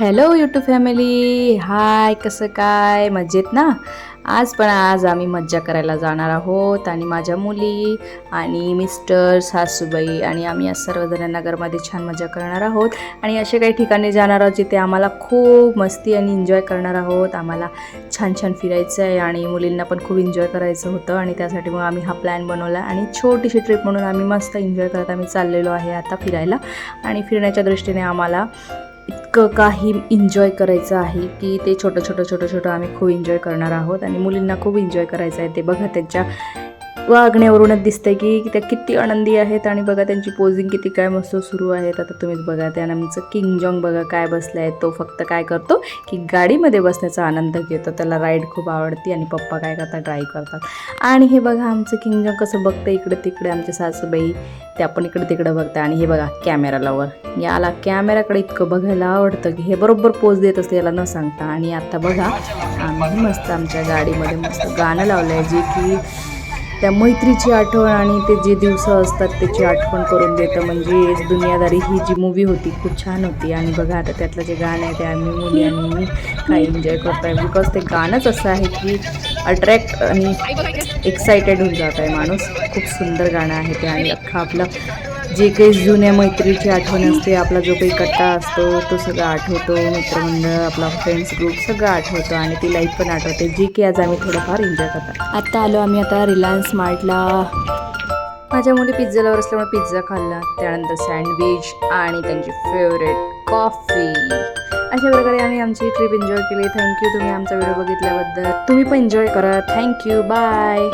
Hello YouTube family हाय कसं काय? मजेत ना? आज पण आज आम्ही मज्जा करायला जाणार आहोत आणि माझ्या मुली आणि मिस्टर सासूबाई आणि आम्ही आज सर्वजण नगरमध्ये छान मजा करणार आहोत. आणि असे काही ठिकाणी जाणार आहोत जिथे आम्हाला खूप मस्ती आणि एन्जॉय करणार आहोत. आम्हाला छान छान फिरायचं आहे आणि मुलींना पण खूप एन्जॉय करायचं होतं आणि त्यासाठी मग आम्ही हा प्लॅन बनवला आणि छोटीशी ट्रिप म्हणून आम्ही मस्त एन्जॉय करत आम्ही चाललेलो आहे आता फिरायला. आणि फिरण्याच्या दृष्टीने आम्हाला इतकं काही एन्जॉय करायचं आहे की ते छोटं छोटं छोटं छोटं आम्ही खूप एन्जॉय करणार आहोत. आणि मुलींना खूप एन्जॉय करायचं आहे. ते बघा त्यांच्या वागण्यावरूनच दिसतंय की त्या किती आनंदी आहेत आणि बघा त्यांची पोझिंग किती काय मस्त सुरू आहेत. आता तुम्हीच बघा त्यानं आमचं किंग जॉंग बघा काय बसला आहे तो फक्त काय करतो की गाडीमध्ये बसण्याचा आनंद घेतो. त्याला राईड खूप आवडते आणि पप्पा काय करतात? ड्राईव्ह करतात. आणि हे बघा आमचं किंग जॉंग कसं बघतं इकडे तिकडे आमचे सासूबाई ते आपण इकडे तिकडे बघता आणि हे बघा कॅमेरा लावर याला कॅमेराकडे इतकं बघायला आवडतं की हे बरोबर पोज देत असते याला न सांगता. आणि आता बघा आम्ही मस्त आमच्या गाडीमध्ये मस्त गाणं लावलं आहे जे की त्या मैत्रीची आठवण आणि ते जे दिवस असतात त्याची आठवण करून देतं. म्हणजे दुनियादारी ही जी मूवी होती खूप छान होती. आणि बघा आता त्यातलं जे गाणं आहे ते आम्ही मुली आणि मी काय एन्जॉय करतो आहे बिकॉज ते गाणंच असं आहे की अट्रॅक्ट आणि एक्सायटेड होऊन जात आहे माणूस. खूप सुंदर गाणं आहे ते आणि अख्खा आपलं जे काही जुन्या मैत्रीची आठवण असते आपला जो काही कट्टा असतो तो सगळं आठवतो मित्रमंडळ आपला फ्रेंड्स ग्रुप सगळं आठवतो आणि ती लाईफ पण आठवते जी की आज आम्ही थोडंफार एन्जॉय करतो आत्ता आलो आम्ही आता रिलायन्स मार्टला माझ्या मुली पिझ्झा लवर असल्यामुळे पिझ्झा खाल्ला. त्यानंतर सँडविच आणि त्यांची फेवरेट कॉफी अशा प्रकारे आम्ही आमची ट्रिप एन्जॉय केली. थँक्यू तुम्ही आमचा व्हिडिओ बघितल्याबद्दल. तुम्ही पण एन्जॉय करा. Thank you bye